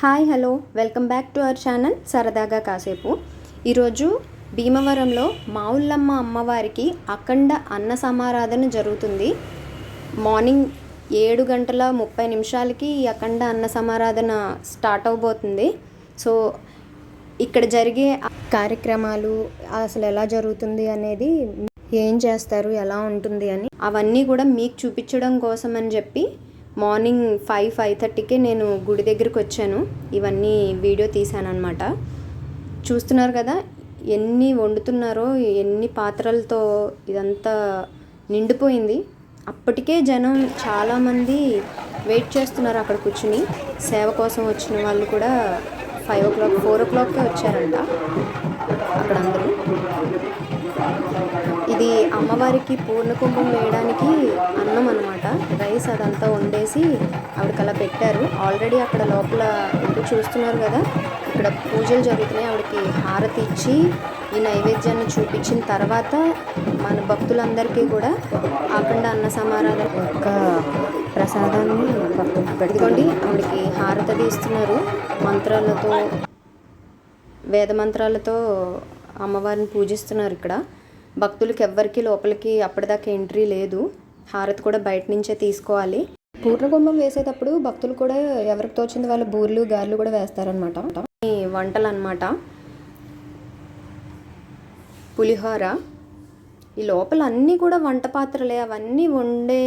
Hi hello. Welcome back to our channel సరదాగా కాసేపు. ఈరోజు భీమవరంలో మావుల్లమ్మ అమ్మవారికి అఖండ అన్న సమారాధన జరుగుతుంది. మార్నింగ్ ఏడు గంటల ముప్పై నిమిషాలకి ఈ అఖండ అన్న సమారాధన స్టార్ట్ అవబోతుంది. సో ఇక్కడ జరిగే కార్యక్రమాలు అసలు ఎలా జరుగుతుంది అనేది ఏం చేస్తారు ఎలా ఉంటుంది అని అవన్నీ కూడా మీకు చూపించడం కోసం అని చెప్పి మార్నింగ్ ఫైవ్ ఫైవ్ థర్టీకే నేను గుడి దగ్గరికి వచ్చాను. ఇవన్నీ వీడియో తీశాను అనమాట చూస్తున్నారు కదా ఎన్ని వండుతున్నారో ఎన్ని పాత్రలతో ఇదంతా నిండిపోయింది. అప్పటికే జనం చాలామంది వెయిట్ చేస్తున్నారు అక్కడ కూర్చుని. సేవ కోసం వచ్చిన వాళ్ళు కూడా ఫైవ్ ఓ క్లాక్ ఫోర్ ఓ క్లాక్కే వచ్చారంట అక్కడ అందరూ. ఇది అమ్మవారికి పూర్ణ కుంభం వేయడానికి అన్నం అనమాట రైస్ అదంతా వండేసి ఆవిడకి అలా పెట్టారు. ఆల్రెడీ అక్కడ లోపల ఇప్పుడు చూస్తున్నారు కదా ఇక్కడ పూజలు జరుగుతున్నాయి. ఆవిడకి హారతి ఇచ్చి ఈ నైవేద్యాన్ని చూపించిన తర్వాత మన భక్తులందరికీ కూడా అఖండ అన్న సమారాధన యొక్క ప్రసాదాన్ని భక్తులకు పెట్టుకోండి ఆవిడకి హారతి అది ఇస్తున్నారు. మంత్రాలతో వేద మంత్రాలతో అమ్మవారిని పూజిస్తున్నారు ఇక్కడ. భక్తులకి ఎవ్వరికి లోపలికి అప్పటిదాకా ఎంట్రీ లేదు. హారతి కూడా బయట నుంచే తీసుకోవాలి. పూర్ణకుంభం వేసేటప్పుడు భక్తులు కూడా ఎవరికి తోచింది వాళ్ళు బూర్లు గారెలు కూడా వేస్తారనమాట ఈ వంటలు అనమాట పులిహోర. ఈ లోపల అన్నీ కూడా వంట పాత్రలే అవన్నీ వండే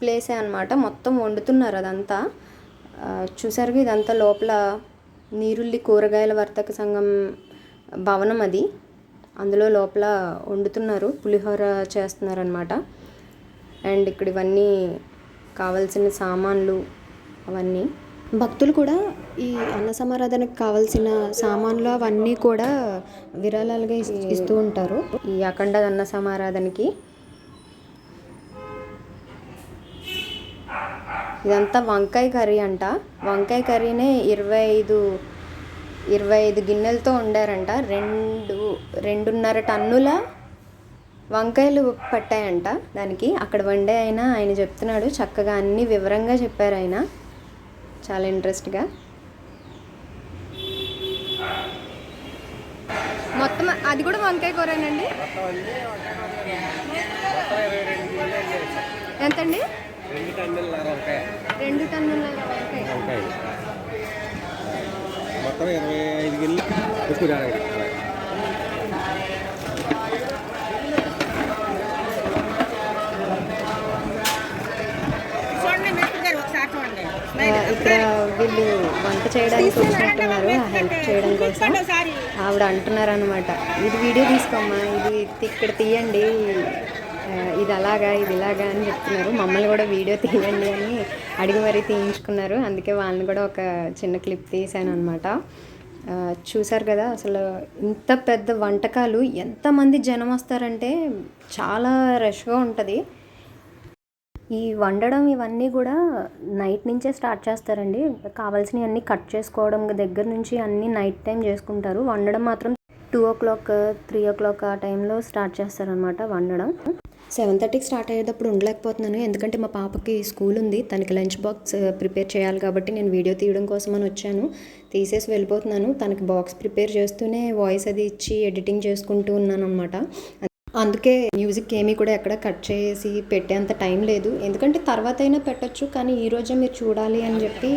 ప్లేసే అనమాట మొత్తం వండుతున్నారు అదంతా. చూసారుగా ఇదంతా లోపల నీరుల్లి కూరగాయల వర్తక సంఘం భవనం అది. అందులో లోపల వండుతున్నారు. పులిహోర చేస్తున్నారు అనమాట అండ్ ఇక్కడ ఇవన్నీ కావాల్సిన సామాన్లు అవన్నీ. భక్తులు కూడా ఈ అన్న సమారాధనకు కావాల్సిన సామాన్లు అవన్నీ కూడా విరాళాలుగా ఇస్తూ ఉంటారు. ఈ అఖండ అన్న సమారాధనకి. ఇదంతా వంకాయ కర్రీ అంట. వంకాయ కర్రీనే ఇరవై ఐదు ఇరవై ఐదు గిన్నెలతో వండారంట. రెండు రెండున్నర టన్నుల వంకాయలు పట్టాయంట దానికి. అక్కడ వండే ఆయన ఆయన చెప్తున్నాడు. చక్కగా అన్ని వివరంగా చెప్పారు ఆయన. చాలా ఇంట్రెస్ట్గా. మొత్తం అది కూడా వంకాయ కూరేనండి ఎంతండి? రెండు టన్నులన్నర వంకాయ. రెండు టన్నుల వంకాయ. మొత్తం ఇరవై ఐదు చూడండి ఆ, ఇక్కడ వీళ్ళు వంట చేయడానికి వచ్చినట్టున్నారు ఆ హెల్ప్ చేయడం కోసం. ఒకసారి. ఆవిడ అంటున్నారు అనమాట ఇది వీడియో తీసుకోమ్మా ఇది ఇక్కడ తీయండి ఇది అలాగా ఇది ఇలాగా అని చెప్తున్నారు. మమ్మల్ని కూడా వీడియో తీయండి అని అడిగి మరీ తీయించుకున్నారు. అందుకే వాళ్ళని కూడా ఒక చిన్న క్లిప్ తీసాను అనమాట చూసారు కదా అసలు ఇంత పెద్ద వంటకాలు ఎంతమంది జనం వస్తారంటే చాలా రష్గా ఉంటుంది. ఈ వండడం ఇవన్నీ కూడా నైట్ నుంచే స్టార్ట్ చేస్తారండి. కావాల్సినవి అన్నీ కట్ చేసుకోవడం దగ్గర నుంచి అన్నీ నైట్ టైం చేసుకుంటారు. వండడం మాత్రం two o'clock three o'clock ఆ టైంలో స్టార్ట్ చేస్తారనమాట వండడం. సెవెన్ థర్టీకి స్టార్ట్ అయ్యేటప్పుడు ఉండలేకపోతున్నాను. ఎందుకంటే మా పాపకి స్కూల్ ఉంది. తనకి లంచ్ బాక్స్ ప్రిపేర్ చేయాలి కాబట్టి నేను వీడియో తీయడం కోసం అని వచ్చాను. తీసేసి వెళ్ళిపోతున్నాను. తనకి బాక్స్ ప్రిపేర్ చేస్తూనే వాయిస్ అది ఇచ్చి ఎడిటింగ్ చేసుకుంటూ ఉన్నాను అనమాట అందుకే మ్యూజిక్ ఏమీ కూడా ఎక్కడ కట్ చేసి పెట్టేంత టైం లేదు. ఎందుకంటే తర్వాత అయినా పెట్టచ్చు కానీ ఈ రోజే మీరు చూడాలి అని చెప్పి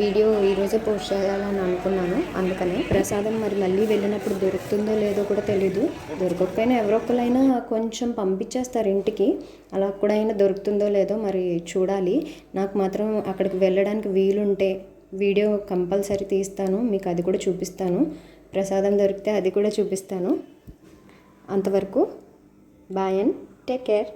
వీడియో ఈ రోజే పోస్ట్ చేయాలని అనుకున్నాను. అందుకనే ప్రసాదం మరి మళ్ళీ వెళ్ళినప్పుడు దొరుకుతుందో లేదో కూడా తెలీదు. దొరకకపోయినా ఎవరో ఒకరైనా కొంచెం పంపించేస్తారు ఇంటికి. అలా కూడా అయినా దొరుకుతుందో లేదో మరి చూడాలి. నాకు మాత్రం అక్కడికి వెళ్ళడానికి వీలుంటే వీడియో కంపల్సరీ తీస్తాను. మీకు అది కూడా చూపిస్తాను. ప్రసాదం దొరికితే అది కూడా చూపిస్తాను. అంతవరకు Bye and take care.